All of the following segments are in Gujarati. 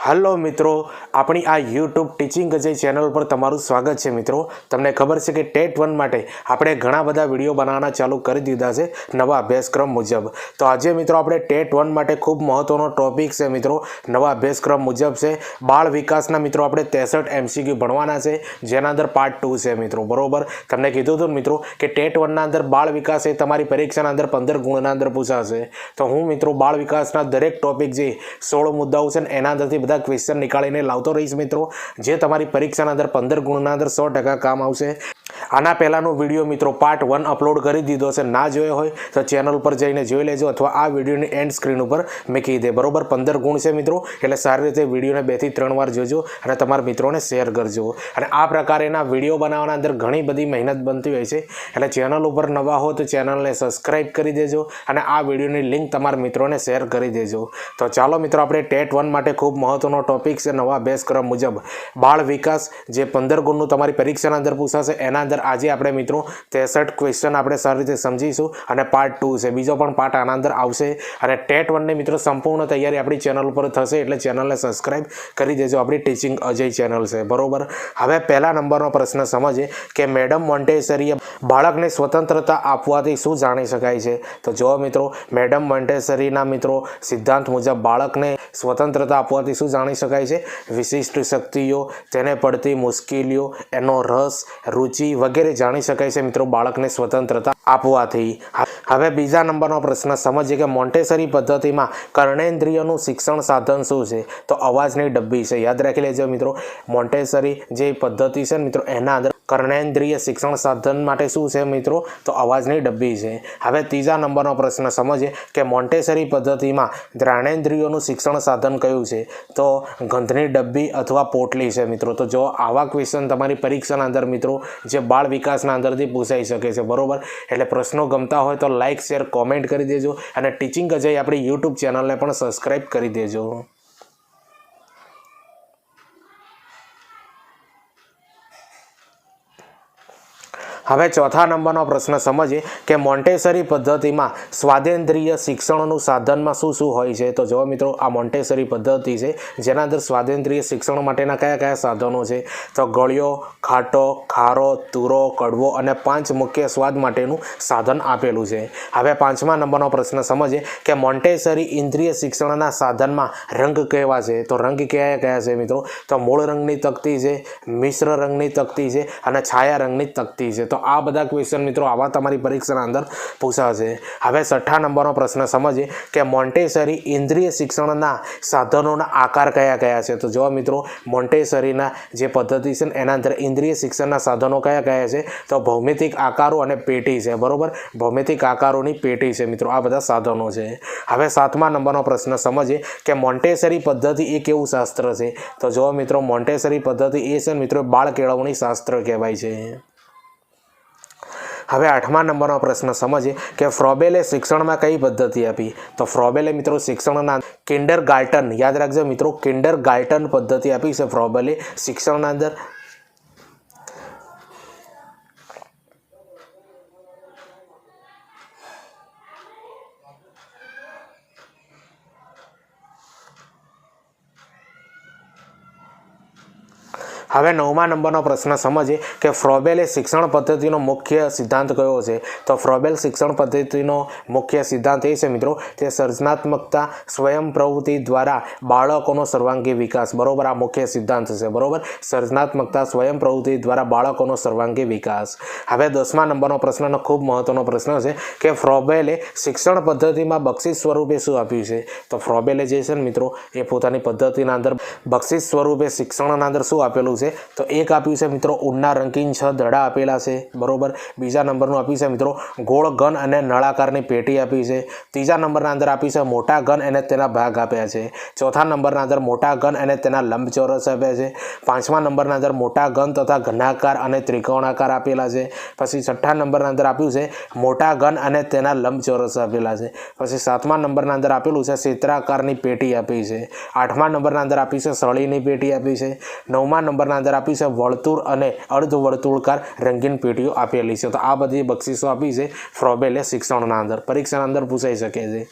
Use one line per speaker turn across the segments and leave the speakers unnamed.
હલો મિત્રો, આપણી આ યુટ્યુબ ટીચિંગ અજય ચેનલ પર તમારું સ્વાગત છે મિત્રો. તમને ખબર છે કે ટેટ વન માટે આપણે ઘણા બધા વીડિયો બનાવવાના ચાલુ કરી દીધા છે, નવા અભ્યાસક્રમ મુજબ. તો આજે મિત્રો આપણે ટેટ વન માટે ખૂબ મહત્ત્વનો ટોપિક છે મિત્રો, નવા અભ્યાસક્રમ મુજબ છે. બાળ વિકાસના મિત્રો આપણે ત્રેસઠ એમસીક્યુ ભણવાના છે, જેના અંદર પાર્ટ ટુ છે મિત્રો, બરોબર? તમને કીધું હતું મિત્રો કે ટેટ વનના અંદર બાળ વિકાસ એ તમારી પરીક્ષાના અંદર પંદર ગુણના અંદર પૂછાશે. તો હું મિત્રો બાળ વિકાસના દરેક ટોપિક જે સોળ મુદ્દાઓ છે ને એના અંદરથી બધા ક્વેશ્ચન નીકાળીને લાવતો રહીશ મિત્રો. જે તમારી પરીક્ષાના અંદર પંદર ગુણના અંદર સો ટકા કામ આવશે. આના પહેલાંનો વીડિયો મિત્રો પાર્ટ વન અપલોડ કરી દીધો છે. ના જોયો હોય તો ચેનલ ઉપર જઈને જોઈ લેજો અથવા આ વિડીયોની એન્ડ સ્ક્રીન ઉપર મૂકી દે. બરોબર? પંદર ગુણ છે મિત્રો. એટલે સારી રીતે વિડીયોને બેથી ત્રણ વાર જોજો અને તમારા મિત્રોને શેર કરજો. અને આ પ્રકારેના વીડિયો બનાવવાના અંદર ઘણી બધી મહેનત બનતી હોય છે. એટલે ચેનલ ઉપર નવા હો તો ચેનલને સબસ્ક્રાઈબ કરી દેજો અને આ વિડીયોની લિંક તમારા મિત્રોને શેર કરી દેજો. તો ચાલો મિત્રો, આપણે ટેટ વન માટે ખૂબ મહત્ત્વનો ટોપિક છે નવા અભ્યાસક્રમ મુજબ. બાળ વિકાસ જે પંદર ગુણનું તમારી પરીક્ષાના અંદર પૂછાશે, એના અંદર આજે આપણે મિત્રો ત્રેસઠ ક્વેશ્ચન આપણે સારી રીતે સમજીશું અને પાર્ટ ટુ છે. બીજો પણ પાર્ટ આના અંદર આવશે. અને ટેટ વનની મિત્રો સંપૂર્ણ તૈયારી આપણી ચેનલ ઉપર થશે, એટલે ચેનલને સબસ્ક્રાઈબ કરી દેજો. આપણી ટીચિંગ અજય ચેનલ છે. બરોબર? હવે પહેલા નંબરનો પ્રશ્ન સમજીએ કે મેડમ મોન્ટેસરીએ બાળકને સ્વતંત્રતા આપવાથી શું જાણી શકાય છે? તો જો મિત્રો મેડમ મોન્ટેસરીના મિત્રો સિદ્ધાંત મુજબ બાળકને સ્વતંત્રતા આપવાથી શું જાણી શકાય છે? વિશિષ્ટ શક્તિઓ, તેને પડતી મુશ્કેલીઓ, એનો રસ, રુચિ વગેરે જાણી શકાય છે. મિત્રો, બાળકને સ્વતંત્રતા આપવાથી. હવે બીજા નંબરનો પ્રશ્ન, સમજીએ કે મોન્ટેસરી પદ્ધતિમાં કર્ણેન્દ્રિયનું શિક્ષણ સાધન શું છે? તો અવાજની ડબ્બી છે. યાદ રાખી લેજો મિત્રો, મોન્ટેસરી જે પદ્ધતિ છે મિત્રો, એના અંદર કર્ણેન્દ્રિય શિક્ષણ સાધન માટે શું છે મિત્રો? તો અવાજની ડબ્બી છે. હવે ત્રીજા નંબરનો પ્રશ્ન સમજીએ કે મોન્ટેસરી પદ્ધતિમાં જ્ઞાનેન્દ્રિયોનું શિક્ષણ સાધન કયું છે? તો ગંધની ડબ્બી અથવા પોટલી છે મિત્રો. તો જો આવા ક્વેશ્ચન તમારી પરીક્ષાના અંદર મિત્રો, જે બાળ વિકાસના અંદરથી પૂછાઈ શકે છે, બરોબર? એટલે પ્રશ્નો ગમતા હોય તો લાઇક શેર કોમેન્ટ કરી દેજો અને ટીચિંગ અજય આપણી યુટ્યુબ ચેનલને પણ સબસ્ક્રાઈબ કરી દેજો. હવે ચોથા નંબરનો પ્રશ્ન સમજીએ કે મોન્ટેસરી પદ્ધતિમાં સ્વાદેન્દ્રિય શિક્ષણનું સાધનમાં શું શું હોય છે? તો જો મિત્રો, આ મોન્ટેસરી પદ્ધતિ છે, જેના અંદર સ્વાદેન્દ્રિય શિક્ષણ માટેના કયા કયા સાધનો છે? તો ગળ્યો, ખાટો, ખારો, તુરો, કડવો અને પાંચ મુખ્ય સ્વાદ માટેનું સાધન આપેલું છે. હવે પાંચમા નંબરનો પ્રશ્ન સમજીએ કે મોન્ટેસરી ઇન્દ્રિય શિક્ષણના સાધનમાં રંગ કેવા છે? તો રંગ કયા કયા છે મિત્રો? તો મૂળ રંગની તકતી છે, મિશ્ર રંગની તકતી છે અને છાયા રંગની તકતી છે. તો આ બધા ક્વેશ્ચન મિત્રો આવા તમારી પરીક્ષાના અંદર પૂછાશે. હવે છઠ્ઠા નંબરનો પ્રશ્ન સમજીએ કે મોન્ટેસરી ઇન્દ્રિય શિક્ષણના સાધનોના આકાર કયા કયા છે? તો જો મિત્રો, મોન્ટેસરીના જે પદ્ધતિ છે એના અંદર ઇન્દ્રિય શિક્ષણના સાધનો કયા કયા છે? તો ભૌમિતિક આકારો અને પેટી છે, બરાબર? ભૌમિતિક આકારોની પેટી છે મિત્રો, આ બધા સાધનો છે. હવે સાતમા નંબરનો પ્રશ્ન સમજીએ કે મોન્ટેસરી પદ્ધતિ એ કેવું શાસ્ત્ર છે? તો જો મિત્રો, મોન્ટેસરી પદ્ધતિ એ છે મિત્રો બાળ કેળવણી શાસ્ત્ર કહેવાય છે. હવે આઠમા નંબરનો પ્રશ્ન સમજીએ કે ફ્રોબેલે શિક્ષણમાં કઈ પદ્ધતિ આપી? તો ફ્રોબેલે મિત્રો શિક્ષણના કિન્ડર ગાર્ટન યાદ રાખજો મિત્રો કિન્ડર ગાર્ટન પદ્ધતિ આપી છે ફ્રોબેલે શિક્ષણના અંદર. હવે નવમા નંબરનો પ્રશ્ન સમજીએ કે ફ્રોબેલે શિક્ષણ પદ્ધતિનો મુખ્ય સિદ્ધાંત કયો છે? તો ફ્રોબેલ શિક્ષણ પદ્ધતિનો મુખ્ય સિદ્ધાંત એ છે મિત્રો તે સર્જનાત્મકતા સ્વયં પ્રવૃત્તિ દ્વારા બાળકોનો સર્વાંગી વિકાસ. બરોબર, આ મુખ્ય સિદ્ધાંત છે, બરોબર? સર્જનાત્મકતા સ્વયં પ્રવૃત્તિ દ્વારા બાળકોનો સર્વાંગી વિકાસ. હવે દસમા નંબરનો પ્રશ્નનો ખૂબ મહત્વનો પ્રશ્ન છે કે ફ્રોબેલે શિક્ષણ પદ્ધતિમાં બક્ષિસ સ્વરૂપે શું આપ્યું છે? તો ફ્રોબેલે જે છે ને મિત્રો, એ પોતાની પદ્ધતિના અંદર બક્ષિસ સ્વરૂપે શિક્ષણના અંદર શું આપેલું છે? તો એક આપ્યું છે મિત્રો ઉના રંગીન છ દડા આપેલા છે. બરોબર? બીજા નંબરનું આપ્યું છે મિત્રો, ગોળ ઘન અને નળાકારની પેટી આપી છે. ત્રીજા નંબરના અંદર આપી છે મોટા ઘન અને તેના ભાગ આપ્યા છે. ચોથા નંબરના અંદર મોટા ઘન અને તેના લંબચોરસ આપ્યા છે. પાંચમા નંબરના અંદર મોટા ઘન તથા ઘનાકાર અને ત્રિકોણાકાર આપેલા છે. પછી છઠ્ઠા નંબરના અંદર આપ્યું છે મોટા ઘન અને તેના લંબચોરસ આપેલા છે. પછી સાતમા નંબરના અંદર આપેલું છે ક્ષેત્રાકારની પેટી આપી છે. આઠમા નંબરના અંદર આપી છે સળીની પેટી આપી છે. નવમા નંબરના અંદર આપી છે. વર્તુળ અને અર્ધવર્તુળકાર રંગીન પેટીઓ આપેલી છે. તો આ બધી બક્ષિસો આપી છે. ફ્રોબેલે શિક્ષણના અંદર પરીક્ષાના અંદર પૂછાઈ શકે છે.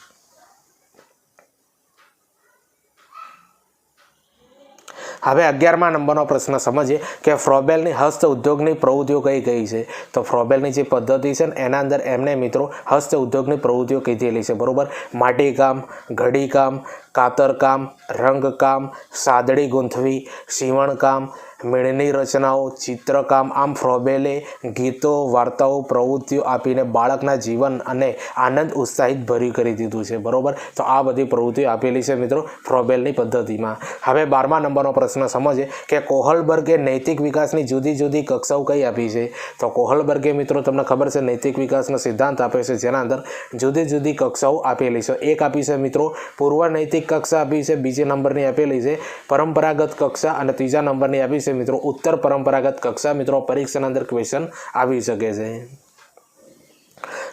હવે અગિયારમા નંબરનો પ્રશ્ન સમજીએ કે ફ્રોબેલની હસ્ત ઉદ્યોગની પ્રવૃત્તિઓ કઈ કઈ છે? તો ફ્રોબેલની જે પદ્ધતિ છે ને, એના અંદર એમને મિત્રો હસ્ત ઉદ્યોગની પ્રવૃત્તિઓ કીધેલી છે. બરોબર? માટીકામ ઘડીકામ કાતરકામ, રંગકામ, સાદડી ગૂંથવી, સીવણકામ મીણની રચનાઓ, ચિત્રકામ, આમ ફ્રોબેલે ગીતો, વાર્તાઓ, પ્રવૃત્તિઓ આપીને બાળકના જીવન અને આનંદ ઉત્સાહિત ભર્યું કરી દીધું છે. બરોબર? તો આ બધી પ્રવૃત્તિઓ આપેલી છે મિત્રો ફ્રોબેલની પદ્ધતિમાં. હવે બારમા નંબરનો પ્રશ્ન સમજે કે કોહલબર્ગે નૈતિક વિકાસની જુદી જુદી કક્ષાઓ કઈ આપી છે? તો કોહલબર્ગે મિત્રો તમને ખબર છે નૈતિક વિકાસનો સિદ્ધાંત આપે છે જેના અંદર જુદી જુદી કક્ષાઓ આપેલી છે. એક આપી છે મિત્રો પૂર્વ નૈતિક કક્ષા આપી છે, બીજી નંબરની આપેલી છે, પરંપરાગત કક્ષા અને ત્રીજા નંબરની આપી છે મિત્રો. ઉત્તર પરંપરાગત કક્ષા મિત્રો, પરીક્ષાના અંદર ક્વેશ્ચન આવી શકે છે.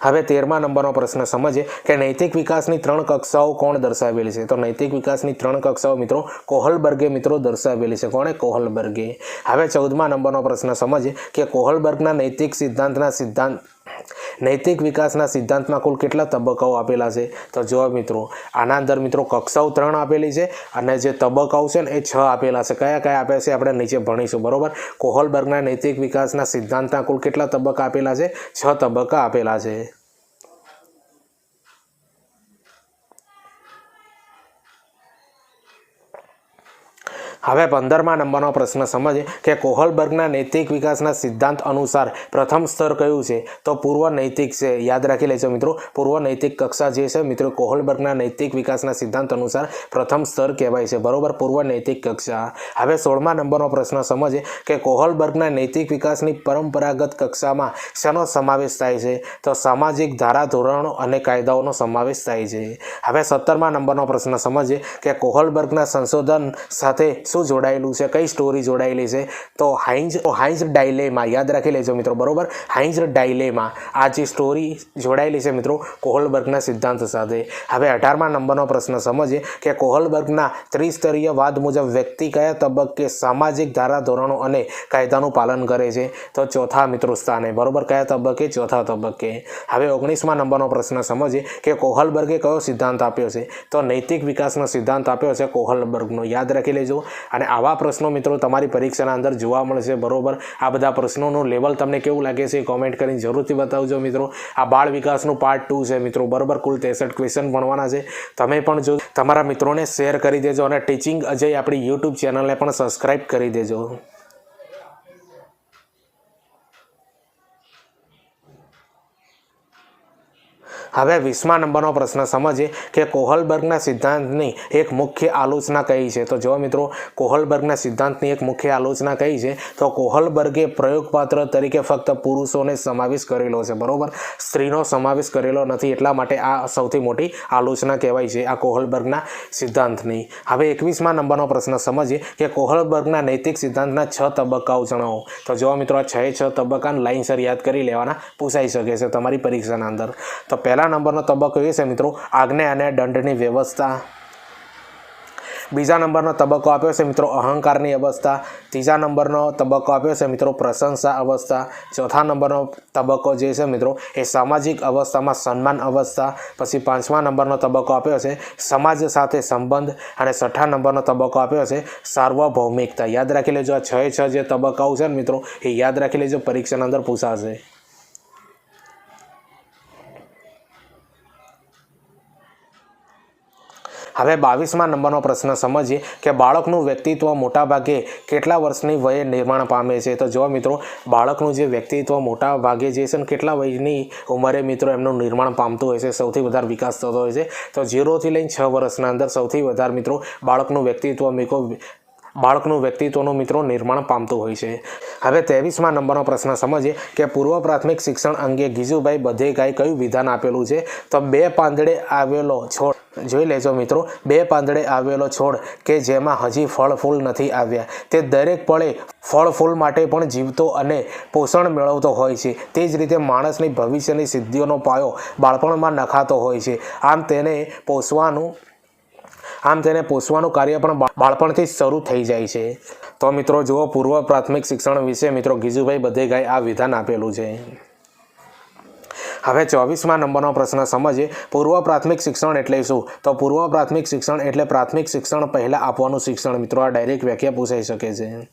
હવે તેરમા નંબરનો પ્રશ્ન સમજીએ કે નૈતિક વિકાસની ત્રણ કક્ષાઓ કોણ દર્શાવેલી છે? તો નૈતિક વિકાસની ત્રણ કક્ષાઓ મિત્રો કોહલબર્ગે મિત્રો દર્શાવેલી છે. કોણે? કોહલબર્ગે. હવે ચૌદમા નંબરનો પ્રશ્ન સમજીએ કે કોહલબર્ગના નૈતિક સિદ્ધાંતના સિદ્ધાંત નૈતિક વિકાસના સિદ્ધાંતમાં કુલ કેટલા તબક્કાઓ આપેલા છે? તો જવાબ મિત્રો, આના અંદર મિત્રો કક્ષાઓ ત્રણ આપેલી છે અને જે તબક્કાઓ છે ને એ છ આપેલા છે. કયા કયા આપ્યા છે આપણે નીચે ભણીશું, બરાબર? કોહલબર્ગના નૈતિક વિકાસના સિદ્ધાંતના કુલ કેટલા તબક્કા આપેલા છે? છ તબક્કા આપેલા છે. હવે પંદરમા નંબરનો પ્રશ્ન સમજે કે કોહલબર્ગના નૈતિક વિકાસના સિદ્ધાંત અનુસાર પ્રથમ સ્તર કયું છે? તો પૂર્વ નૈતિક છે. યાદ રાખી લેજો મિત્રો. પૂર્વ નૈતિક કક્ષા જે છે મિત્રો, કોહલબર્ગના નૈતિક વિકાસના સિદ્ધાંત અનુસાર પ્રથમ સ્તર કહેવાય છે. બરોબર? પૂર્વ નૈતિક કક્ષા. હવે સોળમા નંબરનો પ્રશ્ન સમજે કે કોહલબર્ગના નૈતિક વિકાસની પરંપરાગત કક્ષામાં શેનો સમાવેશ થાય છે? તો સામાજિક ધારાધોરણો અને કાયદાઓનો સમાવેશ થાય છે. હવે સત્તરમા નંબરનો પ્રશ્ન સમજીએ કે કોહલબર્ગના સંશોધન સાથે શું જોડાયેલું છે, કઈ સ્ટોરી જોડાયેલી છે, તો હાઇન્જ હાઇન્જ ડાયલેમાં, યાદ રાખી લેજો મિત્રો, બરોબર? હાઇન્જ ડાયલેમાં આ જે સ્ટોરી જોડાયેલી છે મિત્રો, કોહલબર્ગના સિદ્ધાંત સાથે. હવે અઢારમા નંબરનો પ્રશ્ન સમજીએ કે કોહલબર્ગના ત્રિસ્તરીય વાદ મુજબ વ્યક્તિ કયા તબક્કે સામાજિક ધારાધોરણો અને કાયદાનું પાલન કરે છે? તો ચોથા મિત્રો સ્થાને, બરોબર? કયા તબક્કે? ચોથા તબક્કે. હવે ઓગણીસમા નંબરનો પ્રશ્ન સમજીએ કે કોહલબર્ગે કયો સિદ્ધાંત આપ્યો છે? તો નૈતિક વિકાસનો સિદ્ધાંત આપ્યો છે કોહલબર્ગનો. યાદ રાખી લેજો. અને આવા પ્રશ્નો મિત્રો તમારી પરીક્ષાના અંદર જોવા મળશે, બરોબર? આ બધા પ્રશ્નોનું લેવલ તમને કેવું લાગે છે કોમેન્ટ કરીને જરૂરથી બતાવજો મિત્રો. આ બાળ વિકાસનું પાર્ટ ટુ છે મિત્રો, બરોબર? કુલ ત્રેસઠ ક્વેશ્ચન ભણવાના છે. તમે પણ જો તમારા મિત્રોને શેર કરી દેજો અને ટીચિંગ અજય આપણી યુટ્યુબ ચેનલને પણ સબસ્ક્રાઈબ કરી દેજો. હવે વીસમા નંબરનો પ્રશ્ન સમજીએ કે કોહલબર્ગના સિદ્ધાંતની એક મુખ્ય આલોચના કઈ છે? તો જો મિત્રો, કોહલબર્ગના સિદ્ધાંતની એક મુખ્ય આલોચના કઈ છે? તો કોહલબર્ગે પ્રયોગપાત્ર તરીકે ફક્ત પુરુષોને સમાવેશ કરેલો છે, બરાબર? સ્ત્રીનો સમાવેશ કરેલો નથી, એટલા માટે આ સૌથી મોટી આલોચના કહેવાય છે, આ કોહલબર્ગના સિદ્ધાંતની. હવે એકવીસમા નંબરનો પ્રશ્ન સમજીએ કે કોહલબર્ગના નૈતિક સિદ્ધાંતના છ તબક્કાઓ જણાવો. તો જો મિત્રો, આ છ છ તબક્કાને લાઇનસર યાદ કરી લેવાના, પૂછાઈ શકે છે તમારી પરીક્ષાના અંદર. તો પહેલા નંબરનો તબક્કો એ છે મિત્રો આજ્ઞા અને દંડની વ્યવસ્થા. બીજા નંબરનો તબક્કો આપ્યો છે મિત્રો, અહંકારની અવસ્થા. ત્રીજા નંબરનો તબક્કો આપ્યો છે મિત્રો, પ્રશંસા અવસ્થા. ચોથા નંબરનો તબક્કો જે છે મિત્રો, એ સામાજિક અવસ્થામાં સન્માન અવસ્થા. પછી પાંચમા નંબરનો તબક્કો આપ્યો છે સમાજ સાથે સંબંધ. અને છઠ્ઠા નંબરનો તબક્કો આપ્યો છે સાર્વભૌમિકતા. યાદ રાખી લેજો આ છ છ જે તબક્કાઓ છે ને મિત્રો, એ યાદ રાખી લેજો, પરીક્ષાના અંદર પૂછાશે. હવે બાવીસમા નંબરનો પ્રશ્ન સમજીએ કે બાળકનું વ્યક્તિત્વ મોટાભાગે કેટલા વર્ષની વયે નિર્માણ પામે છે? તો જો મિત્રો, બાળકનું જે વ્યક્તિત્વ મોટા ભાગે જે છે ને કેટલા વયની ઉંમરે મિત્રો એમનું નિર્માણ પામતું હોય છે, સૌથી વધારે વિકાસ થતો હોય છે. તો ઝીરોથી લઈને છ વર્ષના અંદર સૌથી વધારે મિત્રો બાળકનું વ્યક્તિત્વ મિત્રો બાળકનું વ્યક્તિત્વનું મિત્રો નિર્માણ પામતું હોય છે. હવે ત્રેવીસમા નંબરનો પ્રશ્ન સમજીએ કે પૂર્વ પ્રાથમિક શિક્ષણ અંગે ગીજુભાઈ બધેગાએ કયું વિધાન આપેલું છે? તો બે પાંદડે આવેલો છોડ, જોઈ લેજો મિત્રો, બે પાંદડે આવેલો છોડ કે જેમાં હજી ફળ ફૂલ નથી આવ્યા. તે દરેક પળે ફળ ફૂલ માટે પણ જીવતો અને પોષણ મેળવતો હોય છે. તે જ રીતે માણસની ભવિષ્યની સિદ્ધિઓનો પાયો બાળપણમાં નખાતો હોય છે. આમ તેને પોષવાનું આમ તેને પોષવાનું કાર્ય પણ બાળપણથી શરૂ થઈ જાય છે. તો મિત્રો જુઓ, પૂર્વ પ્રાથમિક શિક્ષણ વિશે મિત્રો ગીજુભાઈ બધેગાએ આ વિધાન આપેલું છે. હવે ચોવીસમાં નંબરનો પ્રશ્ન સમજીએ. પૂર્વ પ્રાથમિક શિક્ષણ એટલે શું? તો પૂર્વ પ્રાથમિક શિક્ષણ એટલે પ્રાથમિક શિક્ષણ પહેલાં આપવાનું શિક્ષણ. મિત્રો, આ ડાયરેક્ટ વ્યાખ્યા પૂછાઈ શકે છે.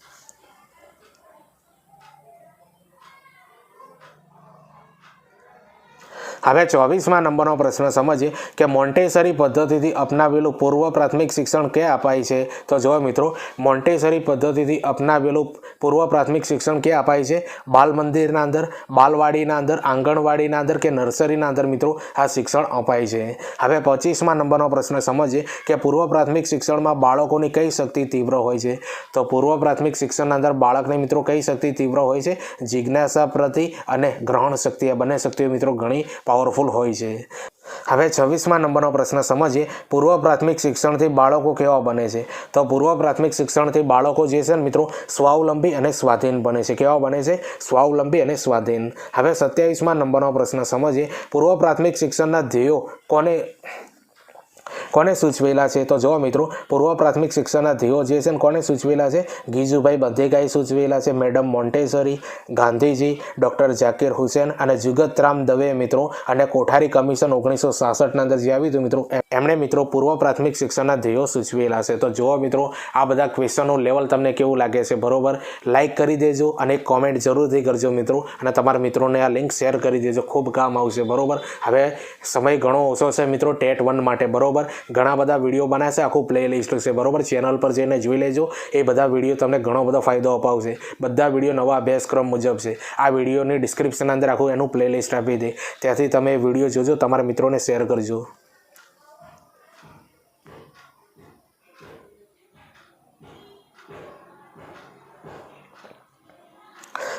હવે ચોવીસમાં નંબરનો પ્રશ્ન સમજીએ કે મોન્ટેસરી પદ્ધતિથી અપનાવેલું પૂર્વ પ્રાથમિક શિક્ષણ ક્યાં અપાય છે? તો જો મિત્રો, મોન્ટેસરી પદ્ધતિથી અપનાવેલું પૂર્વ પ્રાથમિક શિક્ષણ ક્યાં અપાય છે? બાલ મંદિરના અંદર, બાલવાડીના અંદર, આંગણવાડીના અંદર કે નર્સરીના અંદર મિત્રો આ શિક્ષણ અપાય છે. હવે પચીસમાં નંબરનો પ્રશ્ન સમજીએ કે પૂર્વ પ્રાથમિક શિક્ષણમાં બાળકોની કઈ શક્તિ તીવ્ર હોય છે? તો પૂર્વ પ્રાથમિક શિક્ષણના અંદર બાળકને મિત્રો કઈ શક્તિ તીવ્ર હોય છે? જિજ્ઞાસા પ્રતિ અને ગ્રહણ શક્તિ, આ બંને શક્તિઓ મિત્રો ઘણી પાવરફુલ હોય છે. હવે છવ્વીસમાં નંબરનો પ્રશ્ન સમજીએ. પૂર્વ પ્રાથમિક શિક્ષણથી બાળકો કેવા બને છે? તો પૂર્વ પ્રાથમિક શિક્ષણથી બાળકો જે છે ને મિત્રો, સ્વાવલંબી અને સ્વાધીન બને છે. કેવા બને છે? સ્વાવલંબી અને સ્વાધીન. હવે સત્યાવીસમાં નંબરનો પ્રશ્ન સમજીએ. પૂર્વ પ્રાથમિક શિક્ષણના ધ્યેયો કોને કોને સૂચવેલા છે? તો જો મિત્રો, પૂર્વ પ્રાથમિક શિક્ષણના ધ્યેયો જે છે કોને સૂચવેલા છે? ગીજુભાઈ બંધેગાઈ સૂચવેલા છે, madam Montessori, Gandhiji, doctor Zakir Hussain અને જુગતરામ દવે મિત્રો અને કોઠારી કમિશન ઓગણીસો સાસઠના અંદર જે આવ્યું હતું મિત્રો એમણે મિત્રો પૂર્વ પ્રાથમિક શિક્ષણના ધ્યેયો સૂચવેલા છે. તો જુઓ મિત્રો, આ બધા ક્વેશ્ચનનું લેવલ તમને કેવું લાગે છે? બરોબર? લાઇક કરી દેજો અને કોમેન્ટ જરૂરથી કરજો મિત્રો અને તમારા મિત્રોને આ લિંક શેર કરી દેજો. ખૂબ કામ આવશે. બરોબર? હવે સમય ઘણો ઓછો છે મિત્રો, ટેટ વન માટે. બરોબર? ઘણા બધા વીડિયો બનાવશે આખું પ્લે લિસ્ટ છે, બરાબર? ચેનલ પર જઈને જોઈ લેજો. એ બધા વીડિયો તમને ઘણો બધો ફાયદો અપાવશે. બધા વીડિયો નવા અભ્યાસક્રમ મુજબ છે. આ વિડીયોની ડિસ્ક્રિપ્શન અંદર આખું એનું પ્લે લિસ્ટ આપી દે. ત્યાંથી તમે વીડિયો જોજો, તમારા મિત્રોને શેર કરજો.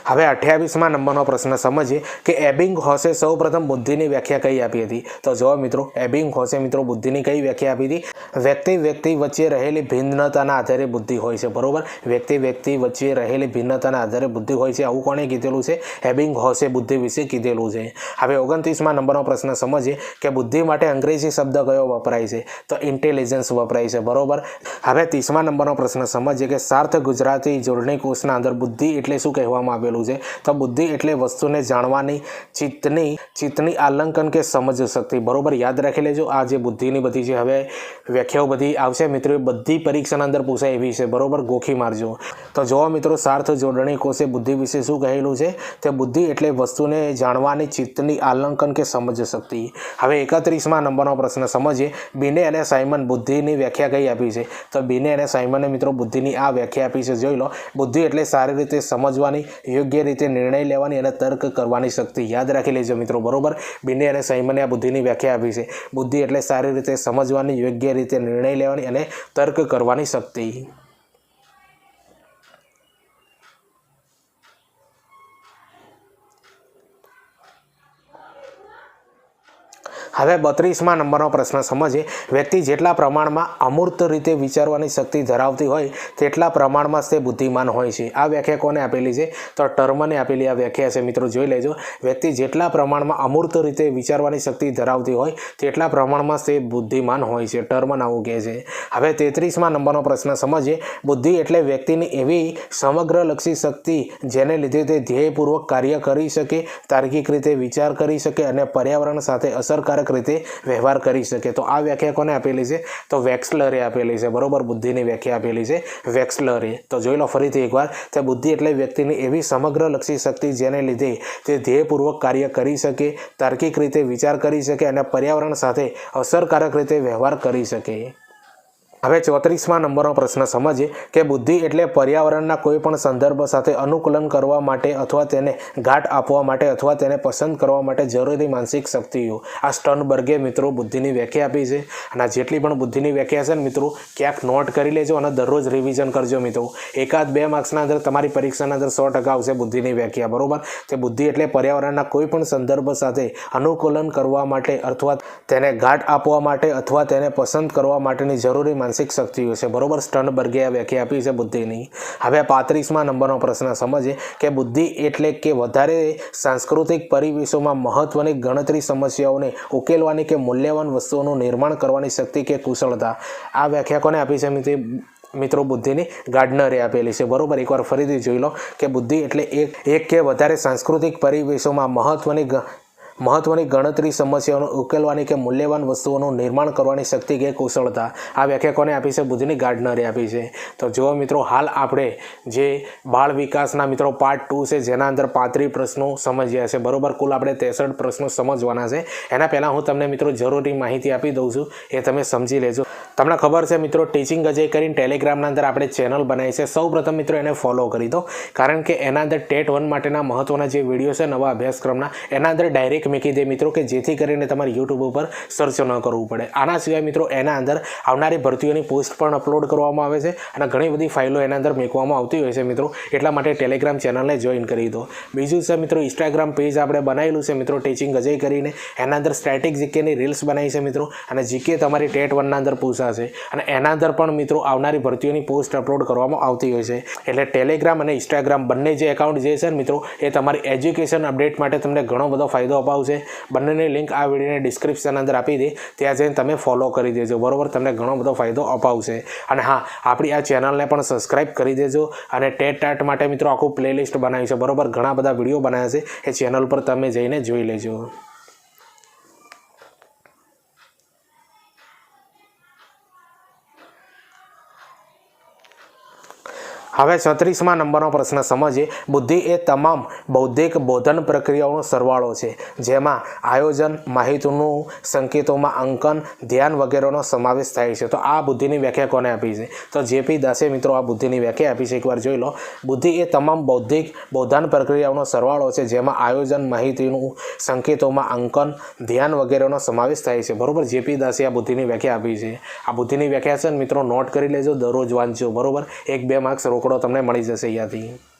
હવે અઠ્યાવીસમાં નંબરનો પ્રશ્ન સમજીએ કે એબિંગ હોસે સૌપ્રથમ બુદ્ધિની વ્યાખ્યા કઈ આપી હતી? તો જો મિત્રો, એબિંગ હોસે મિત્રો બુદ્ધિની કઈ વ્યાખ્યા આપી હતી? વ્યક્તિ વ્યક્તિ વચ્ચે રહેલી ભિન્નતાના આધારે બુદ્ધિ હોય છે, બરોબર? વ્યક્તિ વ્યક્તિ વચ્ચે રહેલી ભિન્નતાના આધારે બુદ્ધિ હોય છે, આવું કોણે કીધેલું છે? એબિંગ હોસે બુદ્ધિ વિશે કીધેલું છે. હવે ઓગણત્રીસમાં નંબરનો પ્રશ્ન સમજીએ કે બુદ્ધિ માટે અંગ્રેજી શબ્દ કયો વપરાય છે? તો ઇન્ટેલિજન્સ વપરાય છે, બરોબર? હવે ત્રીસમા નંબરનો પ્રશ્ન સમજીએ કે સાર્થ ગુજરાતી જોડણી કોષના અંદર બુદ્ધિ એટલે શું કહેવામાં આવેલું છે. તો બુદ્ધિ એટલે વસ્તુને જાણવાની ચિત્તની ચિત્તની આલંકન કે સમજ શક્તિ. બરોબર? યાદ રાખી લેજો. આ જે બુદ્ધિની બધી છે હવે વ્યાખ્યાઓ બધી આવશે, મિત્રો બધી પરીક્ષાના અંદર પૂછાય એવી છે. બરોબર? ગોખી મારજો. તો જોવા મિત્રો, સાર્થ જોડણી કોષે બુદ્ધિ વિશે શું કહેલું છે? તે બુદ્ધિ એટલે વસ્તુને જાણવાની ચિત્તની આલંકન કે સમજ શક્તિ. હવે એકત્રીસમાં નંબરનો પ્રશ્ન સમજીએ. બિને અને સાયમન બુદ્ધિની વ્યાખ્યા કઈ આપી છે? તો બિને અને સાયમને મિત્રો બુદ્ધિની આ વ્યાખ્યા આપી છે. જોઈ લો. બુદ્ધિ એટલે સારી રીતે સમજવાની યોગ્ય રીતે નિર્ણય લેવાની અને તર્ક કરવાની શક્તિ. યાદ રાખી લેજો મિત્રો, બરોબર? બિને અને સૈમને આ બુદ્ધિની વ્યાખ્યા આપી છે. બુદ્ધિ એટલે સારી રીતે સમજવાની, યોગ્ય રીતે નિર્ણય લેવાની અને તર્ક કરવાની શક્તિ. હવે બત્રીસમાં નંબરનો પ્રશ્ન સમજીએ. વ્યક્તિ જેટલા પ્રમાણમાં અમૂર્ત રીતે વિચારવાની શક્તિ ધરાવતી હોય, તેટલા પ્રમાણમાં તે બુદ્ધિમાન હોય છે. આ વ્યાખ્યા કોને આપેલી છે? તો ટર્મને આપેલી આ વ્યાખ્યા છે, મિત્રો, જોઈ લેજો. વ્યક્તિ જેટલા પ્રમાણમાં અમૂર્ત રીતે વિચારવાની શક્તિ ધરાવતી હોય, તેટલા પ્રમાણમાં તે બુદ્ધિમાન હોય છે. ટર્મન આવું કહે છે. હવે તેત્રીસમાં નંબરનો પ્રશ્ન સમજીએ. બુદ્ધિ એટલે વ્યક્તિની એવી સમગ્રલક્ષી શક્તિ જેને લીધે તે ધ્યેયપૂર્વક કાર્ય કરી શકે, તાર્કિક રીતે વિચાર કરી શકે અને પર્યાવરણ સાથે અસરકારક રીતે વ્યવહાર કરી શકે. તો આ વ્યાખ્યા કોને આપેલી છે? તો વેક્સલરે આપેલી છે. બરોબર? બુદ્ધિની વ્યાખ્યા આપેલી છે વેક્સલરે. તો જોઈ લો ફરીથી એકવાર. તે બુદ્ધિ એટલે વ્યક્તિની એવી સમગ્ર લક્ષી શક્તિ જેને લીધે તે ધ્યેયપૂર્વક કાર્ય કરી શકે, તાર્કિક રીતે વિચાર કરી શકે અને પર્યાવરણ સાથે અસરકારક રીતે વ્યવહાર કરી શકે. હવે ચોત્રીસમાં નંબરનો પ્રશ્ન સમજીએ કે બુદ્ધિ એટલે પર્યાવરણના કોઈ પણ સંદર્ભ સાથે અનુકૂલન કરવા માટે અથવા તેને ઘાટ આપવા માટે અથવા તેને પસંદ કરવા માટે જરૂરી માનસિક શક્તિઓ. આ સ્ટનબર્ગે મિત્રો બુદ્ધિની વ્યાખ્યા આપી છે અને જેટલી પણ બુદ્ધિની વ્યાખ્યા છે ને મિત્રો, ક્યાંક નોટ કરી લેજો અને દરરોજ રિવિઝન કરજો મિત્રો. એકાદ બે માર્ક્સના અંદર તમારી પરીક્ષાના અંદર સો ટકા આવશે બુદ્ધિની વ્યાખ્યા, બરાબર? તે બુદ્ધિ એટલે પર્યાવરણના કોઈ પણ સંદર્ભ સાથે અનુકૂલન કરવા માટે અથવા તેને ઘાટ આપવા માટે અથવા તેને પસંદ કરવા માટેની જરૂરી માનસિક શક્તિઓ છે. બરોબર? સ્ટનબર્ગે આ વ્યાખ્યા આપી છે બુદ્ધિની. હવે પાંત્રીસમાં નંબરનો પ્રશ્ન સમજીએ કે બુદ્ધિ એટલે કે વધારે સાંસ્કૃતિક પરિવેશોમાં મહત્વની ગણતરી સમસ્યાઓને ઉકેલવાની કે મૂલ્યવાન વસ્તુઓનું નિર્માણ કરવાની શક્તિ કે કુશળતા? આ વ્યાખ્યા કોને આપી છે મિત્રો મિત્રો બુદ્ધિની? ગાર્ડનરે આપેલી છે. બરોબર? એકવાર ફરીથી જોઈ લો કે બુદ્ધિ એટલે એક એક કે વધારે સાંસ્કૃતિક પરિવેશોમાં મહત્વની મહત્વની ગણતરી સમસ્યાઓને ઉકેલવાની કે મૂલ્યવાન વસ્તુઓનું નિર્માણ કરવાની શક્તિ કે કુશળતા આ વ્યાખ્યા કોને આપી છે બુદ્ધિની ગાર્ડનરે આપી છે. તો જો મિત્રો, હાલ આપણે જે બાળ વિકાસના મિત્રો પાર્ટ ટુ છે, જેના અંદર પાંત્રીસ પ્રશ્નો સમજ્યા છે. બરોબર, કુલ આપણે ત્રેસઠ પ્રશ્નો સમજવાના છે. એના પહેલાં હું તમને મિત્રો જરૂરી માહિતી આપી દઉં છું, એ તમે સમજી લેજો. તમને ખબર છે મિત્રો ટીચિંગ અજય કરીને ટેલિગ્રામના અંદર આપણે ચેનલ બનાવી છે. સૌ પ્રથમ મિત્રો એને ફોલો કરી દો. કારણ કે એના અંદર ટેટ વન માટેના મહત્ત્વના જે વીડિયો છે, નવા અભ્યાસક્રમના, એના અંદર ડાયરેક્ટ મૂકી દે મિત્રો કે જેથી કરીને તમારે યુટ્યુબ ઉપર સર્ચ ન કરવું પડે. આના સિવાય મિત્રો એના અંદર આવનારી ભરતીઓની પોસ્ટ પણ અપલોડ કરવામાં આવે છે અને ઘણી બધી ફાઇલો એના અંદર મૂકવામાં આવતી હોય છે મિત્રો. એટલા માટે ટેલિગ્રામ ચેનલને જોઈન કરી દો. બીજું છે મિત્રો ઇન્સ્ટાગ્રામ પેજ આપણે બનાવેલું છે મિત્રો ટીચિંગ અજય કરીને. એના અંદર સ્ટેટિક જીકેની રીલ્સ બનાવી છે મિત્રો અને જીકે તમારી ટેટ વનના અંદર પૂછાશે. અને એના અંદર પણ મિત્રો આવનારી ભરતીઓની પોસ્ટ અપલોડ કરવામાં આવતી હોય છે. એટલે ટેલિગ્રામ અને ઇન્સ્ટાગ્રામ બંને જે એકાઉન્ટ જે છે મિત્રો, એ તમારી એજ્યુકેશન અપડેટ માટે તમને ઘણો બધો ફાયદો અપાવશે બંનેની લિંક આ વિડીયોની ડિસ્ક્રિપ્શન અંદર આપી દે. ત્યાં જઈને તમે ફોલો કરી દેજો. બરોબર? તમને ઘણો બધો ફાયદો અપાવશે. અને હા, આપણી આ ચેનલને પણ સબસ્ક્રાઇબ કરી દેજો. અને ટેટ ટાટ માટે મિત્રો આખું પ્લેલિસ્ટ બનાવ્યું છે. બરોબર? ઘણા બધા વીડિયો બનાવ્યા છે. એ ચેનલ પર તમે જઈને જોઈ લેજો. હવે છત્રીસમાં નંબરનો પ્રશ્ન સમજીએ. બુદ્ધિ એ તમામ બૌદ્ધિક બોધન પ્રક્રિયાઓનો સરવાળો છે. જેમાં આયોજન, માહિતીનું સંકેતોમાં અંકન, ધ્યાન વગેરેનો સમાવેશ થાય છે. તો આ બુદ્ધિની વ્યાખ્યા કોને આપી છે? તો જેપી દાસે મિત્રો આ બુદ્ધિની વ્યાખ્યા આપી છે. એકવાર જોઈ લો. બુદ્ધિ એ તમામ બૌદ્ધિક બોધન પ્રક્રિયાઓનો સરવાળો છે. જેમાં આયોજન, માહિતીનું સંકેતોમાં અંકન, ધ્યાન વગેરેનો સમાવેશ થાય છે. બરોબર? જેપી દાસે આ બુદ્ધિની વ્યાખ્યા આપી છે. આ બુદ્ધિની વ્યાખ્યા છે મિત્રો, નોટ કરી લેજો. દરરોજ વાંચજો. બરોબર? એક બે માર્ક્સ રોકડો તમને મળી જશે અહીંયાથી.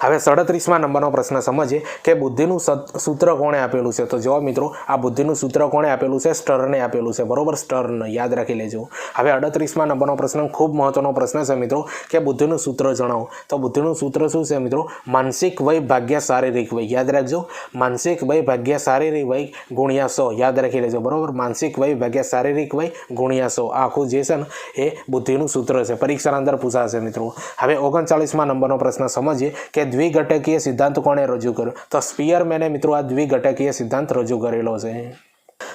હવે સડત્રીસમાં નંબરનો પ્રશ્ન સમજીએ કે બુદ્ધિનું સત- સૂત્ર કોણે આપેલું છે? તો જવાબ મિત્રો, આ બુદ્ધિનું સૂત્ર કોણે આપેલું છે? સ્ટરને આપેલું છે. બરોબર? સ્ટર્ન. યાદ રાખી લેજો. હવે અડત્રીસમાં નંબરનો પ્રશ્ન ખૂબ મહત્વનો પ્રશ્ન છે મિત્રો, કે બુદ્ધિનું સૂત્ર જણાવો. તો બુદ્ધિનું સૂત્ર શું છે મિત્રો? માનસિક વય ભાગ્યા શારીરિક વય. યાદ રાખજો. માનસિક વય ભાગ્યા શારીરિક વય ગુણ્યા સો. યાદ રાખી લેજો. બરોબર? માનસિક વય ભાગ્યા શારીરિક વય ગુણ્યા સો. આખું જે છે ને, એ બુદ્ધિનું સૂત્ર છે. પરીક્ષાના અંદર પૂછાશે મિત્રો. હવે ઓગણચાળીસમાં નંબરનો પ્રશ્ન સમજીએ કે દ્વિઘટકીય સિદ્ધાંત કોણે રજૂ કર્યો? તો સ્પિયરમેને મિત્રો આ દ્વિઘટકીય સિદ્ધાંત રજૂ કરેલો છે.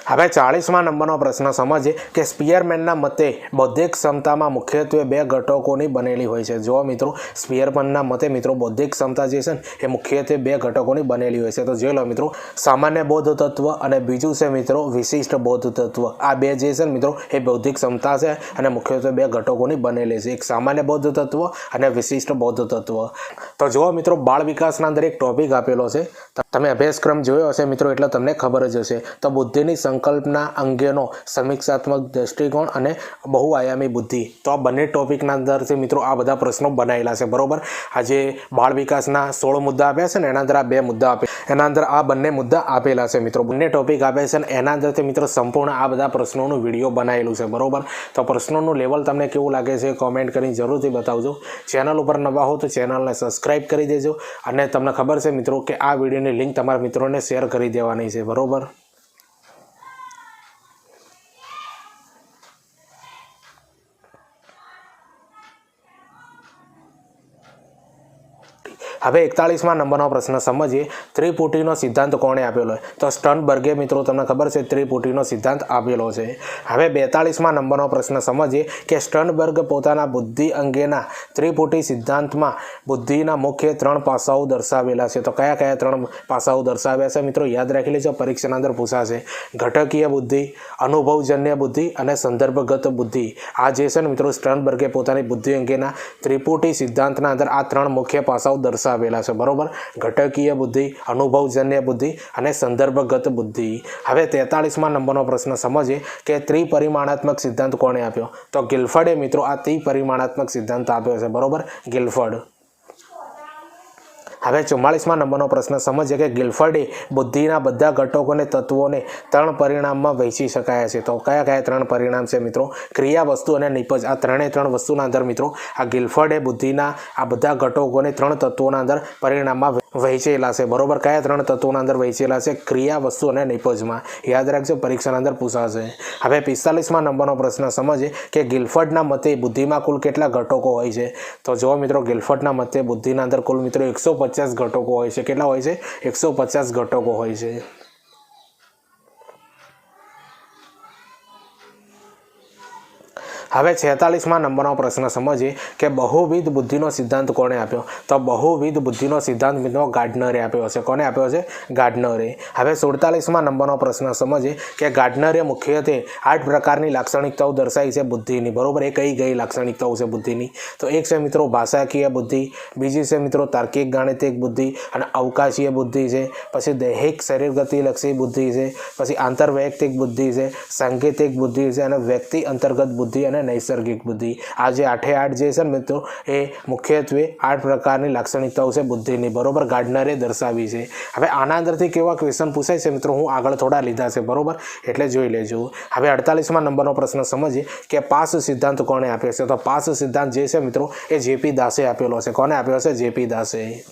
હવે ચાળીસમાં નંબરનો પ્રશ્ન સમજીએ કે સ્પિયરમેનના મતે બૌદ્ધિક ક્ષમતામાં મુખ્યત્વે બે ઘટકોની બનેલી હોય છે. જો મિત્રો, સ્પિયરમેનના મતે મિત્રો બૌદ્ધિક ક્ષમતા જે છે ને, એ મુખ્યત્વે બે ઘટકોની બનેલી હોય છે. તો જોઈ લો મિત્રો, સામાન્ય બૌદ્ધ તત્વ અને બીજું છે મિત્રો, વિશિષ્ટ બૌદ્ધ તત્વ. આ બે જે છે ને મિત્રો, એ બૌદ્ધિક ક્ષમતા છે અને મુખ્યત્વે બે ઘટકોની બનેલી છે. એક સામાન્ય બૌદ્ધ તત્વ અને વિશિષ્ટ બૌદ્ધ તત્વ. તો જુઓ મિત્રો, બાળ વિકાસના અંદર એક ટોપિક આપેલો છે. તમે અભ્યાસક્રમ જોયો હશે મિત્રો, એટલે તમને ખબર જ હશે. તો બુદ્ધિની સંકલ્પના અંગેનો સમીક્ષાત્મક દ્રષ્ટિકોણ અને બહુઆયામી બુદ્ધિ. તો આ બંને ટોપિકના અંદરથી મિત્રો આ બધા પ્રશ્નો બનાવેલા છે, બરોબર? આજે બાળ વિકાસના સોળ મુદ્દા આપ્યા છે ને એના અંદર આ બે મુદ્દા આપે એના અંદર આ બંને મુદ્દા આપેલા છે મિત્રો. બંને ટોપિક આપે છે ને એના અંદરથી મિત્રો સંપૂર્ણ આ બધા પ્રશ્નોનું વીડિયો બનાવેલું છે, બરોબર? તો પ્રશ્નોનું લેવલ તમને કેવું લાગે છે કોમેન્ટ કરીને જરૂરથી બતાવજો. ચેનલ ઉપર નવા હો તો ચેનલને સબસ્ક્રાઇબ કરી દેજો અને તમને ખબર છે મિત્રો કે આ વિડીયોની લિંક તમારા મિત્રોને શેર કરી દેવાની છે, બરોબર? હવે એકતાળીસમાં નંબરનો પ્રશ્ન સમજીએ. ત્રિપુટીનો સિદ્ધાંત કોણે આપેલો તો સ્ટનબર્ગે મિત્રો તમને ખબર છે, ત્રિપુટીનો સિદ્ધાંત આપેલો છે. હવે બેતાળીસમાં નંબરનો પ્રશ્ન સમજીએ કે સ્ટનબર્ગ પોતાના બુદ્ધિ અંગેના ત્રિપુટી સિદ્ધાંતમાં બુદ્ધિના મુખ્ય ત્રણ પાસાઓ દર્શાવેલા છે. તો કયા કયા ત્રણ પાસાઓ દર્શાવ્યા છે? મિત્રો યાદ રાખી લેજો, પરીક્ષાના અંદર પૂછાશે. ઘટકીય બુદ્ધિ, અનુભવજન્ય બુદ્ધિ અને સંદર્ભગત બુદ્ધિ. આ જે છે ને મિત્રો સ્ટનબર્ગે પોતાની બુદ્ધિ અંગેના ત્રિપુટી સિદ્ધાંતના અંદર આ ત્રણ મુખ્ય પાસાઓ દર્શાવેલા છે, બરોબર? ઘટકીય બુદ્ધિ, અનુભવજન્ય બુદ્ધિ અને સંદર્ભગત બુદ્ધિ. હવે તેતાળીસમાં નંબરનો પ્રશ્ન, સમજીએ કે ત્રિપરિમાણાત્મક સિદ્ધાંત કોણે આપ્યો? તો ગિલ્ફર્ડે મિત્રો, આ ત્રિપરિમાણાત્મક સિદ્ધાંત આપ્યો છે, બરોબર? ગિલ્ફર્ડ હવે ચુમ્માળીસમાં નંબરનો પ્રશ્ન સમજીએ કે ગિલ્ફર્ડે બુદ્ધિના બધા ઘટકોને, તત્વોને ત્રણ પરિણામમાં વહેંચી શકાય છે. તો કયા કયા ત્રણ પરિણામ છે મિત્રો? ક્રિયા વસ્તુ અને નિપજ. આ ત્રણે ત્રણ વસ્તુના અંદર મિત્રો, આ ગિલ્ફર્ડે બુદ્ધિના આ બધા ઘટકોને ત્રણ તત્વોના અંદર પરિણામમાં વહેંચેલા છે. બરોબર, કયા ત્રણ તત્વોના અંદર વહેંચેલા છે? ક્રિયા વસ્તુ અને નિપજમાં યાદ રાખજો, પરીક્ષાના અંદર પૂછાશે. હવે પિસ્તાલીસમાં નંબરનો પ્રશ્ન સમજે કે ગિલ્ફર્ડના મતે બુદ્ધિમાં કુલ કેટલા ઘટકો હોય છે? તો જો મિત્રો, ગિલ્ફર્ડના મતે બુદ્ધિના અંદર કુલ મિત્રો એકસો ઘટકો હોય છે. કેટલા હોય છે? એકસો ઘટકો હોય છે. હવે છેતાલીસમાં નંબરનો પ્રશ્ન સમજીએ કે બહુવિધ બુદ્ધિનો સિદ્ધાંત કોણે આપ્યો? તો બહુવિધ બુદ્ધિનો સિદ્ધાંત મિત્રો ગાર્ડનરે આપ્યો છે કોને આપ્યો છે ગાર્ડનરે. હવે સુડતાલીસમાં નંબરનો પ્રશ્ન સમજીએ કે ગાર્ડનરે મુખ્યત્વે આઠ પ્રકારની લાક્ષણિકતાઓ દર્શાવી છે બુદ્ધિની. બરોબર? એ કઈ કઈ લાક્ષણિકતાઓ છે બુદ્ધિની? તો એક છે મિત્રો ભાષાકીય બુદ્ધિ, બીજી છે મિત્રો તાર્કિક ગાણિતિક બુદ્ધિ અને અવકાશીય બુદ્ધિ છે. પછી દૈહિક શરીરગતિલક્ષી બુદ્ધિ છે. પછી આંતરવૈયક્તિક બુદ્ધિ છે, સાંકેતિક બુદ્ધિ છે અને વ્યક્તિ અંતર્ગત બુદ્ધિ અને નૈસર્ગિક બુદ્ધિ. આ જે આઠે આઠ જે છે ને મિત્રો, એ મુખ્યત્વે આઠ પ્રકારની લાક્ષણિકતાઓ છે બુદ્ધિની. બરોબર? ગાર્ડનરે દર્શાવી છે. હવે આના અંદરથી કેવા ક્વેશ્ચન પૂછાય છે મિત્રો? હું આગળ થોડા લીધા છે. બરોબર? એટલે જોઈ લેજો. હવે અડતાલીસમાં નંબરનો પ્રશ્ન સમજીએ કે પાસ સિદ્ધાંત કોણે આપ્યો છે? તો પાસ સિદ્ધાંત જે છે મિત્રો, એ જેપી દાસે આપેલો છે. કોને આપ્યો છે? જેપી દાસે.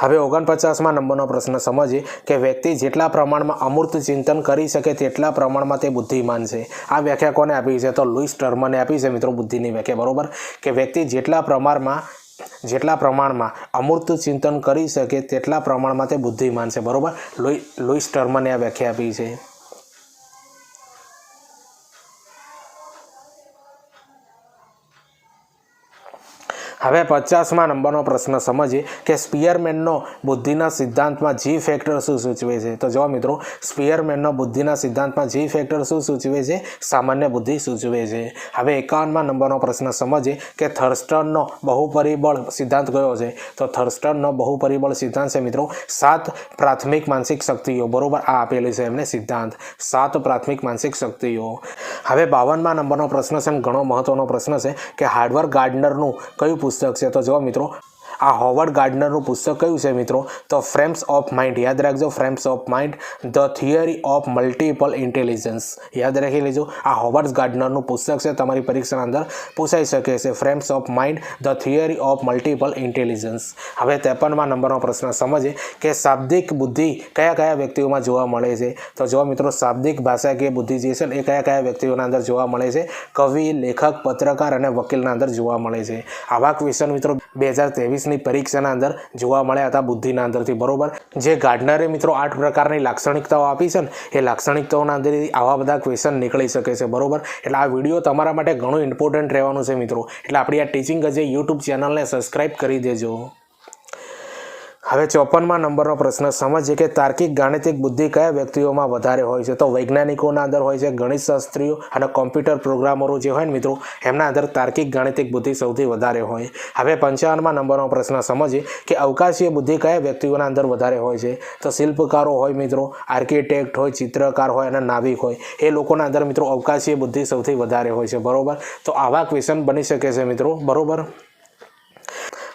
હવે ઓગણપચાસમાં નંબરનો પ્રશ્ન સમજીએ કે વ્યક્તિ જેટલા પ્રમાણમાં અમૂર્ત ચિંતન કરી શકે તેટલા પ્રમાણમાં તે બુદ્ધિમાન છે. આ વ્યાખ્યા કોને આપી છે? તો લુઈસ ટર્મને આપી છે મિત્રો બુદ્ધિની વ્યાખ્યા, બરોબર? કે વ્યક્તિ જેટલા પ્રમાણમાં જેટલા પ્રમાણમાં અમૂર્ત ચિંતન કરી શકે તેટલા પ્રમાણમાં તે બુદ્ધિમાન છે, બરોબર? લુઈ, લુઈસ ટર્મને આ વ્યાખ્યા આપી છે. હવે પચાસમાં નંબરનો પ્રશ્ન સમજીએ કે સ્પિયરમેનનો બુદ્ધિના સિદ્ધાંતમાં જી ફેક્ટર શું સૂચવે છે? તો જો મિત્રો, સ્પિયરમેનનો બુદ્ધિના સિદ્ધાંતમાં જી ફેક્ટર શું સૂચવે છે? સામાન્ય બુદ્ધિ સૂચવે છે. હવે એકાવનમાં નંબરનો પ્રશ્ન સમજીએ કે થર્સ્ટનનો બહુપરિબળ સિદ્ધાંત કયો છે? તો થર્સ્ટનનો બહુપરિબળ સિદ્ધાંત છે મિત્રો, સાત પ્રાથમિક માનસિક શક્તિઓ. બરોબર, આ આપેલી છે એમને સિદ્ધાંત. સાત પ્રાથમિક માનસિક શક્તિઓ. હવે બાવનમાં નંબરનો પ્રશ્ન છે એમ ઘણો મહત્વનો પ્રશ્ન છે કે હાર્ડવર્ક ગાર્ડનરનું કયું પુસ્તક છે તો જો મિત્રો આ હોવર્ડ ગાર્ડનરનું પુસ્તક કયું છે મિત્રો? તો ફ્રેમ્સ ઓફ માઇન્ડ યાદ રાખજો frames of mind the theory of multiple intelligence યાદ રાખી લેજો, આ હોવર્ડ ગાર્ડનરનું પુસ્તક છે, તમારી પરીક્ષાના અંદર પૂછાઈ શકે છે. Frames of mind the theory of multiple intelligence હવે ત્રેપનમાં નંબરનો પ્રશ્ન સમજે કે શાબ્દિક બુદ્ધિ કયા કયા વ્યક્તિઓમાં જોવા મળે છે? તો જો મિત્રો, શાબ્દિક ભાષાકીય બુદ્ધિ જે છે એ કયા કયા વ્યક્તિઓના અંદર જોવા મળે છે? કવિ, લેખક, પત્રકાર અને વકીલના અંદર જોવા મળે છે. આવા ક્વેશ્ચન મિત્રો, બે હજાર ત્રેવીસની પરીક્ષાના અંદર જોવા મળ્યા હતા બુદ્ધિના અંદરથી, બરોબર? જે ગાર્ડનરે મિત્રો આઠ પ્રકારની લાક્ષણિકતાઓ આપી છે ને, એ લાક્ષણિકતાઓના અંદરથી આવા બધા ક્વેશ્ચન નીકળી શકે છે, બરોબર? એટલે આ વીડિયો તમારા માટે ઘણું ઇમ્પોર્ટન્ટ રહેવાનું છે મિત્રો. એટલે આપણી આ ટીચિંગ જે યુટ્યુબ ચેનલને સબસ્ક્રાઈબ કરી દેજો. હવે ચોપનમાં નંબરનો પ્રશ્ન સમજીએ કે તાર્કિક, ગાણિતિક બુદ્ધિ કયા વ્યક્તિઓમાં વધારે હોય છે? તો વૈજ્ઞાનિકોના અંદર હોય છે, ગણિતશાસ્ત્રીઓ અને કોમ્પ્યુટર પ્રોગ્રામરો જે હોય ને મિત્રો, એમના અંદર તાર્કિક, ગાણિતિક બુદ્ધિ સૌથી વધારે હોય. હવે પંચાવનમાં નંબરનો પ્રશ્ન સમજીએ કે અવકાશીય બુદ્ધિ કયા વ્યક્તિઓના અંદર વધારે હોય છે? તો શિલ્પકારો હોય મિત્રો, આર્કિટેક્ટ હોય, ચિત્રકાર હોય અને નાવિક હોય. એ લોકોના અંદર મિત્રો અવકાશીય બુદ્ધિ સૌથી વધારે હોય છે, બરોબર? તો આવા ક્વેશ્ચન બની શકે છે મિત્રો, બરોબર?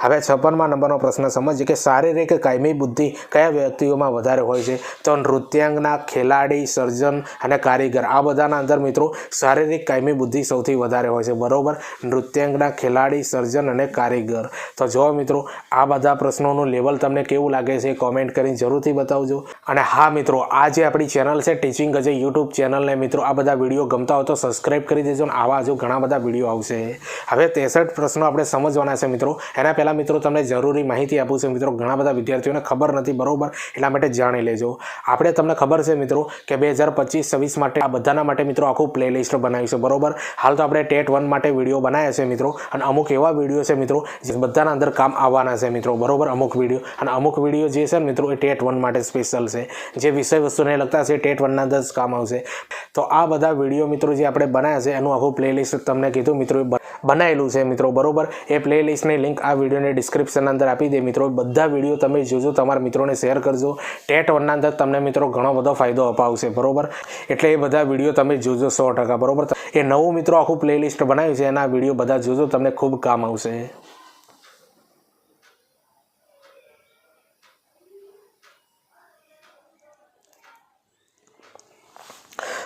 હવે છપ્પનમાં નંબરનો પ્રશ્ન સમજીએ કે શારીરિક કાયમી બુદ્ધિ કયા વ્યક્તિઓમાં વધારે હોય છે? તો નૃત્યાંગના ખેલાડી, સર્જન અને કારીગર આ બધાના અંદર મિત્રો શારીરિક કાયમી બુદ્ધિ સૌથી વધારે હોય છે. બરોબર? નૃત્યાંગના ખેલાડી, સર્જન અને કારીગર. તો જો મિત્રો, આ બધા પ્રશ્નોનું લેવલ તમને કેવું લાગે છે કોમેન્ટ કરીને જરૂરથી બતાવજો. અને હા મિત્રો, આ જે આપણી ચેનલ છે ટીચિંગ અજય યુટ્યુબ ચેનલને મિત્રો, આ બધા વીડિયો ગમતા હોય તો સબસ્ક્રાઈબ કરી દેજો અને આવા હજુ ઘણા બધા વીડિયો આવશે. હવે ત્રેસઠ પ્રશ્નો આપણે સમજવાના છે મિત્રો. એના પહેલાં મિત્રો તમને જરૂરી માહિતી આપું છું. મિત્રો, ઘણા બધા વિદ્યાર્થીઓને ખબર નથી, બરોબર? એટલા માટે જાણી લેજો. આપણે તમને ખબર છે મિત્રો કે બે હજાર પચીસ, છવ્વીસ માટે આ બધાના માટે મિત્રો આખું પ્લેલિસ્ટ બનાવ્યું છે બરોબર? હાલ તો આપણે ટેટ વન માટે વીડિયો બનાવ્યા છે મિત્રો, અને અમુક એવા વીડિયો છે મિત્રો જે બધાના અંદર કામ આવવાના છે મિત્રો, બરોબર? અમુક વીડિયો, અને અમુક વીડિયો જે છે મિત્રો એ ટેટ વન માટે સ્પેશિયલ છે. જે વિષય વસ્તુને લગતા છે ટેટ વનના અંદર જ કામ આવશે. તો આ બધા વીડિયો મિત્રો જે આપણે બનાવ્યા છે, એનું આખું પ્લેલિસ્ટ તમને કીધું મિત્રો બનાવેલું છે મિત્રો, બરોબર? એ પ્લેલિસ્ટની લિંક આ વિડીયોને ડિસ્ક્રિપ્શન અંદર આપી દે. મિત્રો, બધા વીડિયો તમે જોજો, તમારા મિત્રોને શેર કરજો. ટેટ વનના અંદર તમને મિત્રો ઘણો બધો ફાયદો અપાવશે, બરોબર? એટલે એ બધા વીડિયો તમે જોજો સો ટકા એ નવું મિત્રો આખું પ્લેલિસ્ટ બનાવ્યું છે, એના વીડિયો બધા જોજો, તમને ખૂબ કામ આવશે.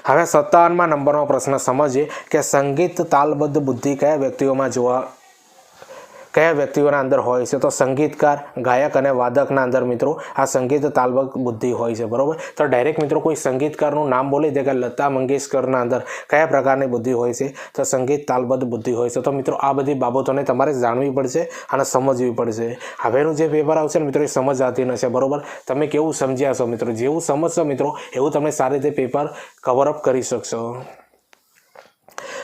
હવે સત્તાવનમાં નંબરનો પ્રશ્ન સમજીએ કે સંગીત તાલબદ્ધ બુદ્ધિ કયા વ્યક્તિઓમાં જોવા કયા વ્યક્તિઓના અંદર હોય છે? તો સંગીતકાર, ગાયક અને વાદકના અંદર મિત્રો, આ સંગીત તાલબક બુદ્ધિ હોય છે, બરાબર? તો ડાયરેક્ટ મિત્રો કોઈ સંગીતકારનું નામ બોલી દે કે લતા મંગેશકરના અંદર કયા પ્રકારની બુદ્ધિ હોય છે? તો સંગીત તાલબદ્ધ બુદ્ધિ હોય છે. તો મિત્રો આ બધી બાબતોને તમારે જાણવી પડશે અને સમજવી પડશે. હવેનું જે પેપર આવશે ને મિત્રો એ સમજ આવતી નથી બરાબર? તમે કેવું સમજ્યા છો મિત્રો? જેવું સમજશો મિત્રો, એવું તમે સારી રીતે પેપર કવરઅપ કરી શકશો.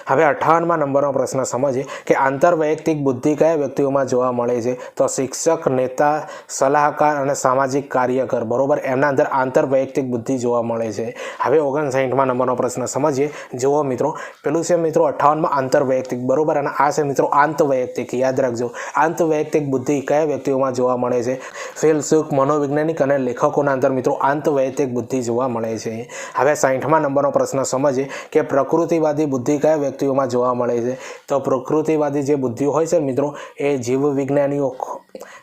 હવે અઠાવનમાં નંબરનો પ્રશ્ન સમજીએ કે આંતરવૈયક્તિક બુદ્ધિ કયા વ્યક્તિઓમાં જોવા મળે છે? તો શિક્ષક, નેતા, સલાહકાર અને સામાજિક કાર્યકર. બરોબર? એમના અંદર આંતરવૈયક્તિક બુદ્ધિ જોવા મળે છે. હવે ઓગણસાઠમાં નંબરનો પ્રશ્ન સમજીએ. જુઓ મિત્રો, પેલું છે મિત્રો અઠાવનમાં આંતરવૈયક્તિક. બરોબર? અને આ છે મિત્રો આંતવૈયક્તિક. યાદ રાખજો. આંતવૈયક્તિક બુદ્ધિ કયા વ્યક્તિઓમાં જોવા મળે છે? ફિલસુખ મનોવૈજ્ઞાનિક અને લેખકોના અંદર મિત્રો આંતવૈયક્તિક બુદ્ધિ જોવા મળે છે. હવે સાઠમાં નંબરનો પ્રશ્ન સમજીએ કે પ્રકૃતિવાદી બુદ્ધિ કયા વ્યક્તિઓમાં જોવા મળે છે. તો પ્રકૃતિવાદી જે બુદ્ધિઓ હોય છે મિત્રો, એ જીવ વિજ્ઞાનીઓ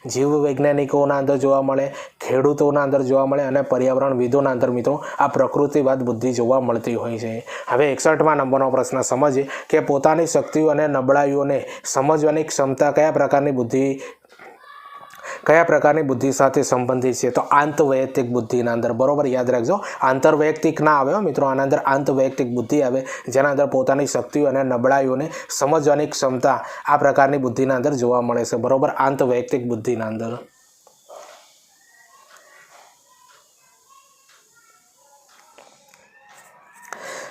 જીવ વૈજ્ઞાનિકોના અંદર જોવા મળે, ખેડૂતોના અંદર જોવા મળે અને પર્યાવરણવિદોના અંદર મિત્રો, આ પ્રકૃતિવાદ બુદ્ધિ જોવા મળતી હોય છે. હવે એકસઠમાં નંબરનો પ્રશ્ન, સમજીએ કે પોતાની શક્તિઓ અને નબળાઈઓને સમજવાની ક્ષમતા કયા પ્રકારની બુદ્ધિ કયા પ્રકારની બુદ્ધિ સાથે સંબંધિત છે? તો આંતવૈયક્તિક બુદ્ધિના અંદર, બરોબર યાદ રાખજો. આંતરવૈયક્તિક ના આવે મિત્રો, આના અંદર આંતવૈયક્તિક બુદ્ધિ આવે, જેના અંદર પોતાની શક્તિઓ અને નબળાઈઓને સમજવાની ક્ષમતા આ પ્રકારની બુદ્ધિના અંદર જોવા મળે છે. બરોબર? આંતવૈયક્તિક બુદ્ધિના અંદર.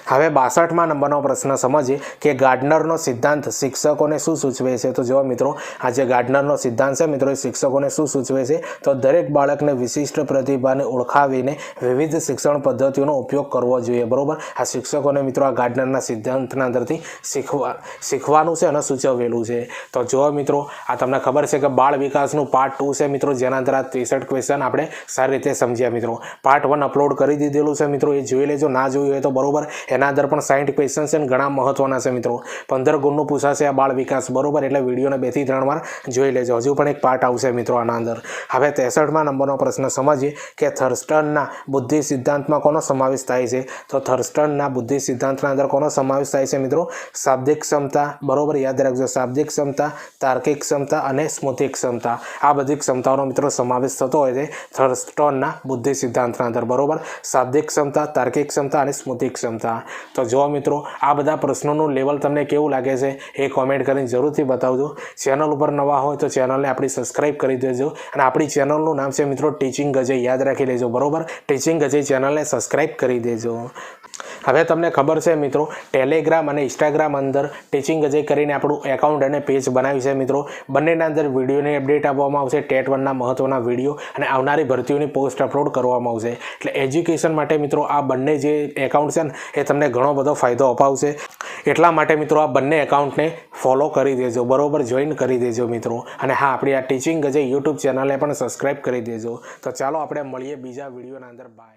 હવે બાસઠમાં નંબરનો પ્રશ્ન સમજીએ કે ગાર્ડનરનો સિદ્ધાંત શિક્ષકોને શું સૂચવે છે? તો જો મિત્રો આ જે ગાર્ડનરનો સિદ્ધાંત છે. મિત્રો, એ શિક્ષકોને શું સૂચવે છે? તો દરેક બાળકને વિશિષ્ટ પ્રતિભાને ઓળખાવીને વિવિધ શિક્ષણ પદ્ધતિઓનો ઉપયોગ કરવો જોઈએ. બરોબર? આ શિક્ષકોને મિત્રો આ ગાર્ડનરના સિદ્ધાંતના અંદરથી શીખવા, શીખવાનું છે અને સૂચવેલું છે. તો જો મિત્રો, આ તમને ખબર છે કે બાળ વિકાસનું પાર્ટ ટુ છે મિત્રો. જેના અંદર આ ત્રેસઠ ક્વેશ્ચન આપણે સારી રીતે સમજ્યા મિત્રો. પાર્ટ વન અપલોડ કરી દીધેલું છે મિત્રો. એ જોઈ લેજો. ના જોયું હોય તો બરોબર. એના અંદર પણ સાઠ ક્વેશ્ચન છે ઘણા મહત્વના છે મિત્રો. પંદર ગુણનું પૂછાશે આ બાળ વિકાસ, બરોબર? એટલે વિડીયોને બેથી ત્રણ વાર જોઈ લેજો. હજુ પણ એક પાર્ટ આવશે મિત્રો આના અંદર. હવે ત્રેસઠમાં નંબરનો પ્રશ્ન સમજીએ કે થર્સ્ટનના બુદ્ધિ સિદ્ધાંતમાં કોનો સમાવેશ થાય છે? તો થર્સ્ટનના બુદ્ધિ સિદ્ધાંતના અંદર કોનો સમાવેશ થાય છે મિત્રો? શાબ્દિક ક્ષમતા, બરોબર? યાદ રાખજો. શાબ્દિક ક્ષમતા, તાર્કિક ક્ષમતા અને સ્મૃતિ ક્ષમતા. આ બધી ક્ષમતાઓનો મિત્રો સમાવેશ થતો હોય છે થર્સ્ટનના બુદ્ધિ સિદ્ધાંતના અંદર, બરોબર? શાબ્દિક ક્ષમતા, તાર્કિક ક્ષમતા અને સ્મૃતિ ક્ષમતા. તો જો મિત્રો, આ બધા પ્રશ્નોનું લેવલ તમને કેવું લાગે છે એ કોમેન્ટ કરીને જરૂરથી બતાવજો. ચેનલ ઉપર નવા હોય તો ચેનલને આપણી સબસ્ક્રાઈબ કરી દેજો અને આપણી ચેનલનું નામ છે મિત્રો ટીચિંગ ગજય યાદ રાખી લેજો, બરોબર? ટીચિંગ ગજય ચેનલને સબસ્ક્રાઈબ કરી દેજો. હવે તમને ખબર છે મિત્રો ટેલિગ્રામ અને ઇન્સ્ટાગ્રામ અંદર ટીચિંગ અજય કરીને આપણું એકાઉન્ટ અને પેજ બનાવ્યું છે મિત્રો. બંનેના અંદર વિડીયોની અપડેટ આપવામાં આવશે, ટેટ વનના મહત્ત્વના વીડિયો અને આવનારી ભરતીઓની પોસ્ટ અપલોડ કરવામાં આવશે. એટલે એજ્યુકેશન માટે મિત્રો આ બંને જે એકાઉન્ટ છે ને, એ તમને ઘણો બધો ફાયદો અપાવશે. એટલા માટે મિત્રો આ બંને એકાઉન્ટને ફોલો કરી દેજો, બરોબર? જોઈન કરી દેજો મિત્રો. અને હા, આપણી આ ટીચિંગ અજય યુટ્યુબ ચેનલને પણ સબસ્ક્રાઈબ કરી દેજો. તો ચાલો આપણે મળીએ બીજા વિડીયોના અંદર. બાય